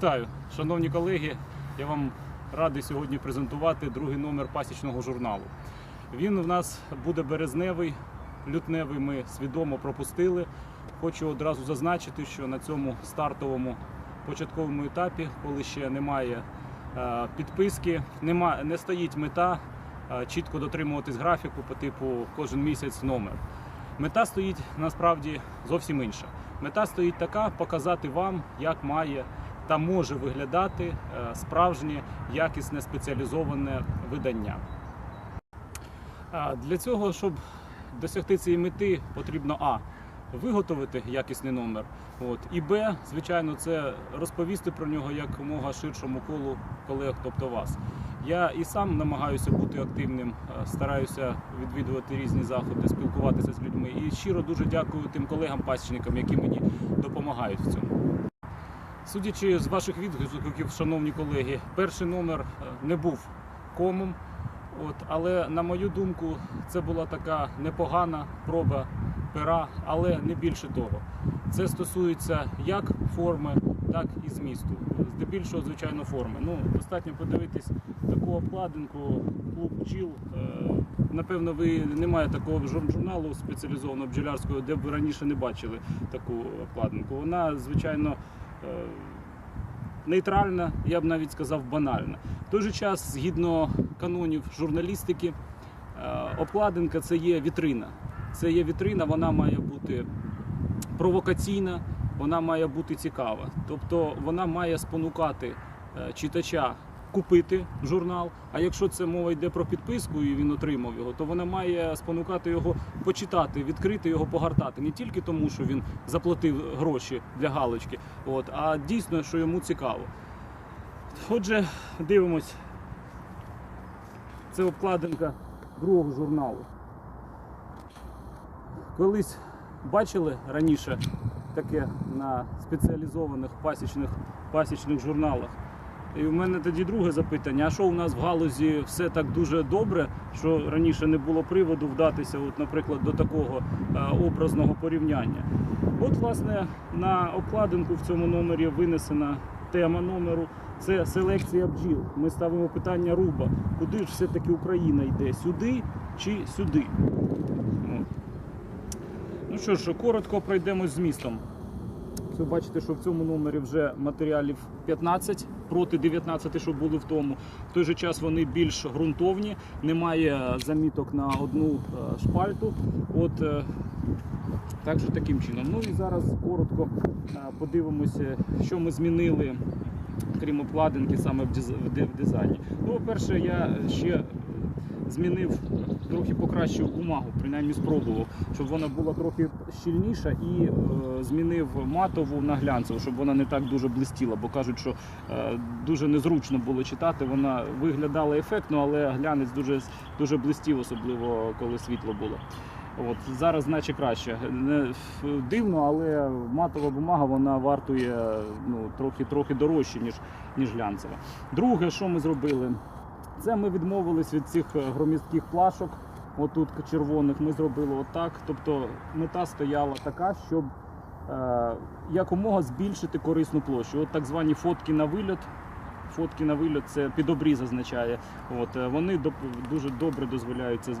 Вітаю, шановні колеги. Я вам радий сьогодні презентувати другий номер пасічного журналу. Він в нас буде березневий, лютневий. Ми свідомо пропустили. Хочу одразу зазначити, що на цьому стартовому початковому етапі, коли ще немає е, підписки, нема, не стоїть мета е, чітко дотримуватись графіку по типу кожен місяць номер. Мета стоїть насправді зовсім інша. Мета стоїть така показати вам, як має та може виглядати е, справжнє якісне спеціалізоване видання. Для цього, щоб досягти цієї мети, потрібно А. Виготовити якісний номер. От. І Б, звичайно, це розповісти про нього якомога ширшому колу колег, тобто вас. Я і сам намагаюся бути активним, е, стараюся відвідувати різні заходи, спілкуватися з людьми. І щиро дуже дякую тим колегам-пасічникам, які мені допомагають в цьому. Судячи з ваших відгуків, шановні колеги, перший номер е, не був комом, от, але на мою думку, це була така непогана проба пера, але не більше того. Це стосується як форми, так і змісту. Здебільшого, звичайно, форми. Ну, достатньо подивитись таку обкладинку, клуб бджіл. Е, Напевно, ви немає такого жур- журналу спеціалізованого бджолярського, де б ви раніше не бачили таку обкладинку. Вона, звичайно, нейтральна, я б навіть сказав, банальна. В той же час, згідно канонів журналістики, е, обкладинка це є вітрина. Це є вітрина, вона має бути провокаційна, вона має бути цікава. Тобто вона має спонукати е, читача купити журнал. А якщо це мова йде про підписку і він отримав його, то вона має спонукати його почитати, відкрити його, погортати. Не тільки тому, що він заплатив гроші для галочки, от, а дійсно, що йому цікаво. Отже, дивимось. Це обкладинка другого журналу. Колись бачили раніше таке на спеціалізованих пасічних, пасічних журналах. І в мене тоді друге запитання: а що у нас в галузі все так дуже добре, що раніше не було приводу вдатися, от, наприклад, до такого е, образного порівняння? От, власне, на обкладинку в цьому номері винесена тема номеру. Це селекція бджіл. Ми ставимо питання руба. Куди ж все-таки Україна йде? Сюди чи сюди? Ну що ж, коротко пройдемось з містом. Ви бачите, що в цьому номері вже матеріалів 15 проти 19, що були в тому. В той же час вони більш ґрунтовні, немає заміток на одну е, шпальту. От е, так що таким чином. Ну і зараз коротко е, подивимося, що ми змінили, крім обкладинки, саме в диз- в ди- в дизайні. Ну, по-перше, я ще змінив, трохи покращив бумагу, принаймні спробував, щоб вона була трохи щільніша і е, змінив матову на глянцеву, щоб вона не так дуже блистіла, бо кажуть, що е, дуже незручно було читати. Вона виглядала ефектно, але глянець дуже, дуже блистів, особливо коли світло було. От зараз, наче краще. Не дивно, але матова бумага вона вартує ну, трохи, трохи дорожче, ніж, ніж глянцева. Друге, що ми зробили? Це ми відмовились від цих громіздких плашок. Отут червоних ми зробили отак. Тобто мета стояла така, щоб е, якомога збільшити корисну площу. От так звані фотки на вильот. Фотки на вильот це під обріз означає. От е, вони доп- дуже добре дозволяють це,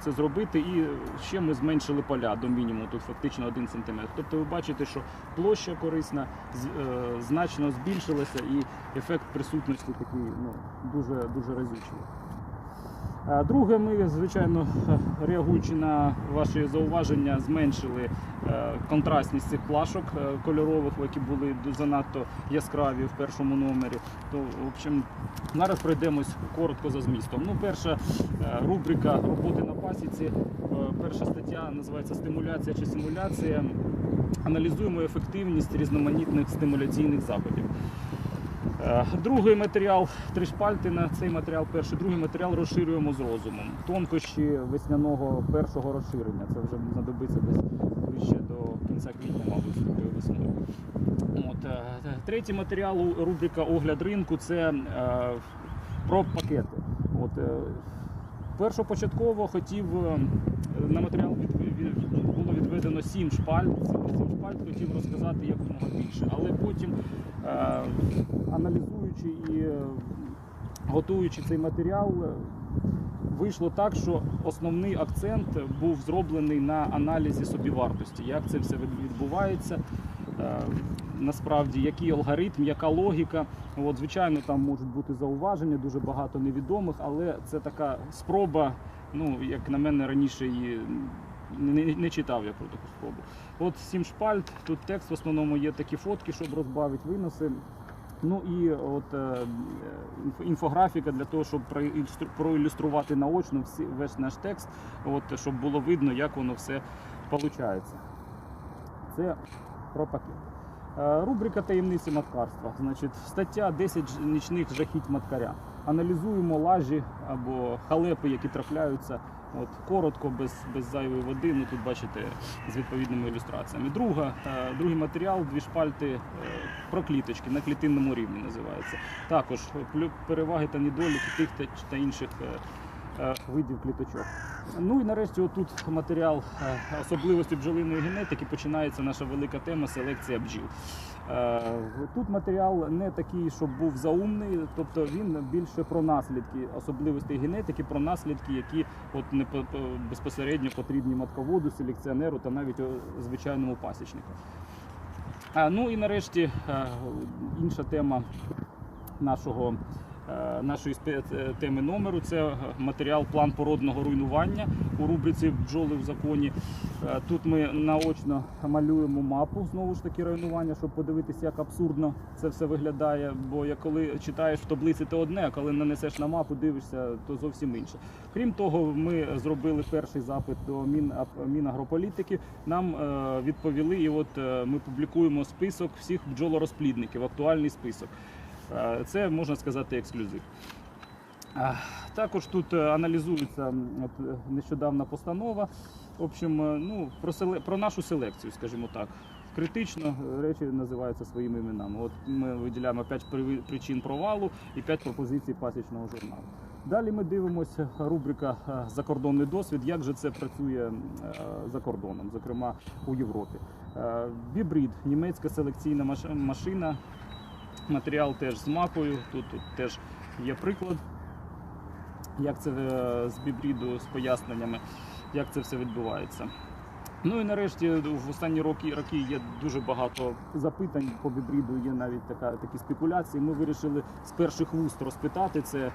це зробити. І ще ми зменшили поля до мінімуму. Тут фактично 1 см. Тобто ви бачите, що площа корисна е, значно збільшилася і ефект присутності такий ну, дуже дуже разючий. Друге, ми, звичайно, реагуючи на ваші зауваження, зменшили е, контрастність цих плашок е, кольорових, які були занадто яскраві в першому номері. То, в общем, зараз пройдемось коротко за змістом. Ну, перша е, рубрика роботи на пасіці. Перша стаття називається Стимуляція чи симуляція. Аналізуємо ефективність різноманітних стимуляційних заходів. Е, Другий матеріал три шпальти на цей матеріал. Перший другий матеріал розширюємо з розумом. Тонкощі весняного першого розширення. Це вже знадобиться десь ближче до кінця квітня, мабуть, весною. От, е, третій матеріал рубрика Огляд ринку це е, про пакети. От, е, першопочатково хотів е, на матеріал від, від- проведено сім шпальт. Сім шпальт хотів розказати якомога більше. Але потім, е, аналізуючи і е, готуючи цей матеріал, е, вийшло так, що основний акцент був зроблений на аналізі собівартості, як це все відбувається. е, Насправді, який алгоритм, яка логіка. От, звичайно, там можуть бути зауваження, дуже багато невідомих, але це така спроба. Ну, як на мене, раніше її не, не читав я про таку спробу. От сім шпальт, тут текст в основному є такі фотки, щоб розбавити виноси. Ну і от е, інфографіка для того, щоб проілюструвати наочно всі, весь наш текст, от, щоб було видно, як воно все виходить. Це про пакет. Е, Рубрика таємниці маткарства. Значить, стаття 10 нічних жахіть маткаря. Аналізуємо лажі або халепи, які трапляються. От коротко, без, без зайвої води. Ну тут бачите з відповідними ілюстраціями. Друга, е, другий матеріал, дві шпальти е, про кліточки на клітинному рівні називається. Також переваги та недоліки тих та, інших видів кліточок. Ну і нарешті отут матеріал е, особливості бджолиної генетики. Починається наша велика тема селекція бджіл. Е, Тут матеріал не такий, щоб був заумний, тобто він більше про наслідки особливостей генетики, про наслідки, які от не по- по- безпосередньо потрібні матководу, селекціонеру та навіть звичайному пасічнику. Ну і нарешті е, інша тема нашого. Е, Нашої е, теми номеру це е, матеріал план породного руйнування у рубриці бджоли в законі. Тут ми наочно малюємо мапу знову ж таки руйнування, щоб подивитися, як абсурдно це все виглядає. Бо як коли читаєш в таблиці, то одне, а коли нанесеш на мапу, дивишся, то зовсім інше. Крім того, ми зробили перший запит до Мінагрополітики. Нам відповіли, і от ми публікуємо список всіх бджолорозплідників, актуальний список. Це можна сказати ексклюзив. Також тут е, аналізується е, нещодавна постанова. В общем, е, ну, про, селе- про нашу селекцію, скажімо так. Критично речі називаються своїми іменами. От ми виділяємо 5 причин провалу і 5 пропозицій пасічного журналу. Далі ми дивимося рубрика Закордонний досвід, як же це працює за кордоном, зокрема у Європі. Бібрід, німецька селекційна машина. Матеріал теж з мапою. Тут, тут теж є приклад, як це е, з бібріду, з поясненнями, як це все відбувається. Ну і нарешті в останні роки, роки є дуже багато запитань по бібріду, є навіть така, такі спекуляції. Ми вирішили з перших вуст розпитати. Це е,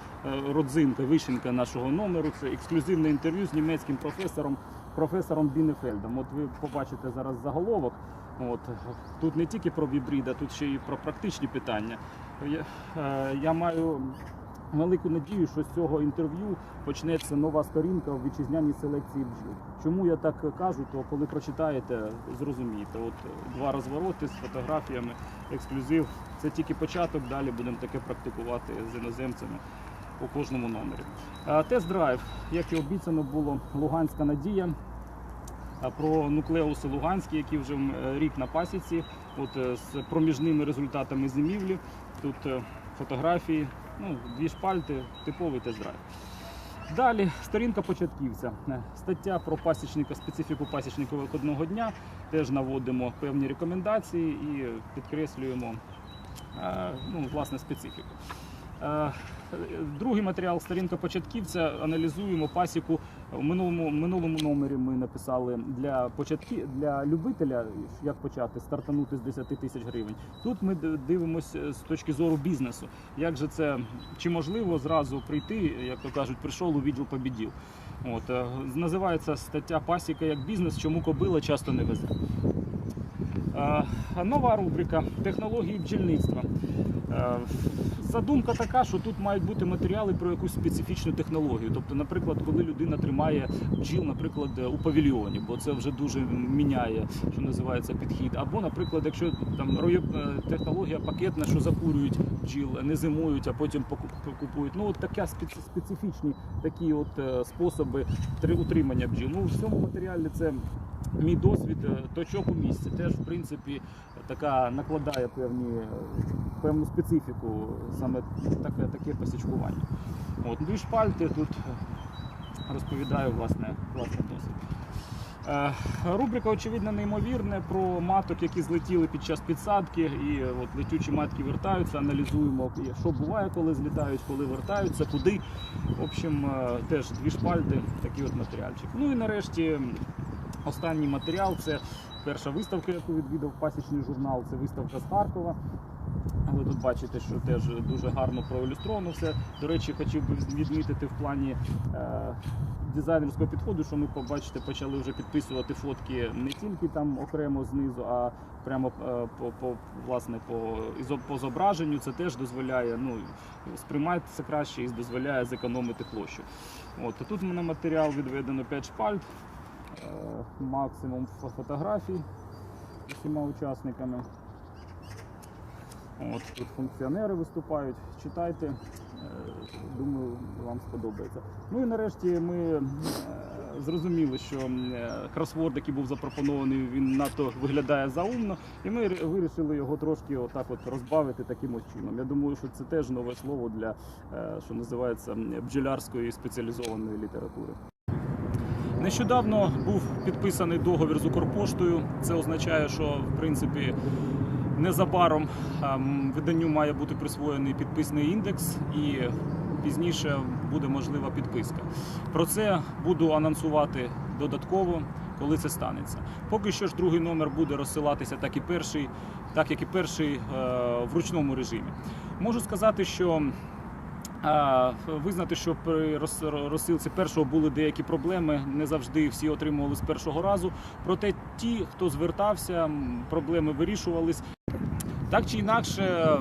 родзинка, вишенька нашого номеру. Це ексклюзивне інтерв'ю з німецьким професором, професором Бінефельдом. От ви побачите зараз заголовок. От тут не тільки про бібрід, а тут ще й про практичні питання. Я, е, я маю велику надію, що з цього інтерв'ю почнеться нова сторінка в вітчизняній селекції бджіл. Чому я так кажу, то коли прочитаєте, зрозумієте. От е, два розвороти з фотографіями, ексклюзив. Це тільки початок, далі будемо таке практикувати з іноземцями у кожному номері. А, Тест-драйв, як і обіцяно було, Луганська надія. А Про нуклеуси Луганські, які вже е, рік на пасіці, от е, з проміжними результатами зимівлі. Тут е, фотографії, ну, дві шпальти, типовий тест-драйв. Далі сторінка початківця. Е, Стаття про пасічника, специфіку пасічника виходного дня. Теж наводимо певні рекомендації і підкреслюємо е, ну, власне специфіку. Е, Другий матеріал сторінка початківця. Аналізуємо пасіку. В минулому, минулому номері ми написали для початки для любителя, як почати стартанути з 10 тисяч гривень. Тут ми дивимося з точки зору бізнесу. Як же це чи можливо зразу прийти, як то кажуть, прийшов у відділ побідів. От е, називається стаття Пасіка як бізнес, чому кобила часто не везе. Е, Нова рубрика технології бджільництва. Е, Задумка така, що тут мають бути матеріали про якусь специфічну технологію. Тобто, наприклад, коли людина тримає бджіл, наприклад, у павільйоні, бо це вже дуже міняє, що називається підхід. Або, наприклад, якщо там е, технологія пакетна, що закурюють бджіл, не зимують, а потім купують. Ну, от спец- специфічні такі от е, способи три- утримання бджіл. Ну, в цьому матеріалі це мій досвід е, точок у місці. Теж, в принципі, така накладає певні, е, певну специфіку саме таке, таке посічкування. От, дві шпальти тут е, розповідаю власне, власне досвід. Рубрика, очевидно, неймовірна про маток, які злетіли під час підсадки, і от летючі матки вертаються, аналізуємо, що буває, коли злітають, коли вертаються, куди. В общем, теж дві шпальти, такий от матеріальчик. Ну і нарешті останній матеріал це перша виставка, яку відвідав пасічний журнал. Це виставка з Харкова. Ви тут бачите, що теж дуже гарно проілюстровано все. До речі, хотів би відмітити в плані е, дизайнерського підходу, що ми побачите, почали вже підписувати фотки не тільки там окремо знизу, а прямо е, по, по власне по, по зображенню. Це теж дозволяє ну, сприйматися краще і дозволяє зекономити площу. От, тут на матеріал відведено 5 шпальт, максимум фотографій усіма учасниками. От тут функціонери виступають. Читайте. Е, Думаю, вам сподобається. Ну і нарешті ми е, зрозуміли, що е, кросворд, який був запропонований, він надто виглядає заумно, і ми вирішили його трошки отак от розбавити таким чином. Я думаю, що це теж нове слово для е, що називається бджолярської спеціалізованої літератури. Нещодавно був підписаний договір з Укрпоштою. Це означає, що в принципі незабаром ем, виданню має бути присвоєний підписний індекс і пізніше буде можлива підписка. Про це буду анонсувати додатково, коли це станеться. Поки що ж другий номер буде розсилатися, так і перший, так як і перший е, в ручному режимі. Можу сказати, що Визнати, що при роз- розсилці першого були деякі проблеми, не завжди всі отримували з першого разу. Проте ті, хто звертався, проблеми вирішувались. Так чи інакше,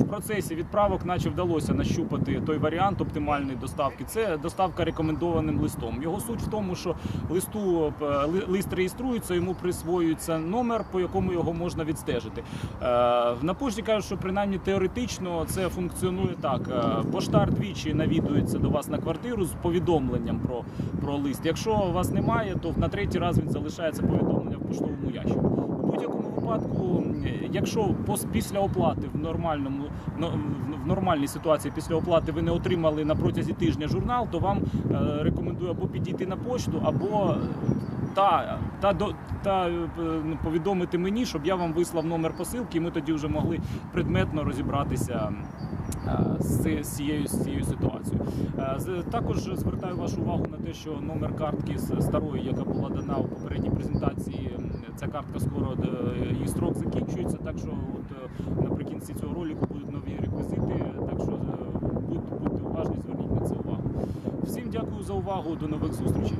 в процесі відправок, наче вдалося нащупати той варіант оптимальної доставки. Це доставка рекомендованим листом. Його суть в тому, що листу е, лист реєструється, йому присвоюється номер, по якому його можна відстежити. Е, На пошті кажуть, що принаймні теоретично це функціонує так. Е, Поштар двічі навідується до вас на квартиру з повідомленням про, про лист. Якщо вас немає, то на третій раз він залишається повідомлення в поштовому ящику. У будь-якому випадку, якщо після оплати в нормальному но- в- в нормальній ситуації після оплати ви не отримали на протязі тижня журнал, то вам е, рекомендую або підійти на пошту, або та, та, до- та е, ну, повідомити мені, щоб я вам вислав номер посилки, і ми тоді вже могли предметно розібратися. е, З цією, з цією ситуацією. Е, Також звертаю вашу увагу на те, що номер картки з старої, яка була дана у попередній презентації, ця картка скоро е, її строк закінчується. Так що, от е, наприкінці цього ролику нові реквізити. Так що будьте, будьте уважні, зверніть на це увагу. Всім дякую за увагу. До нових зустрічей.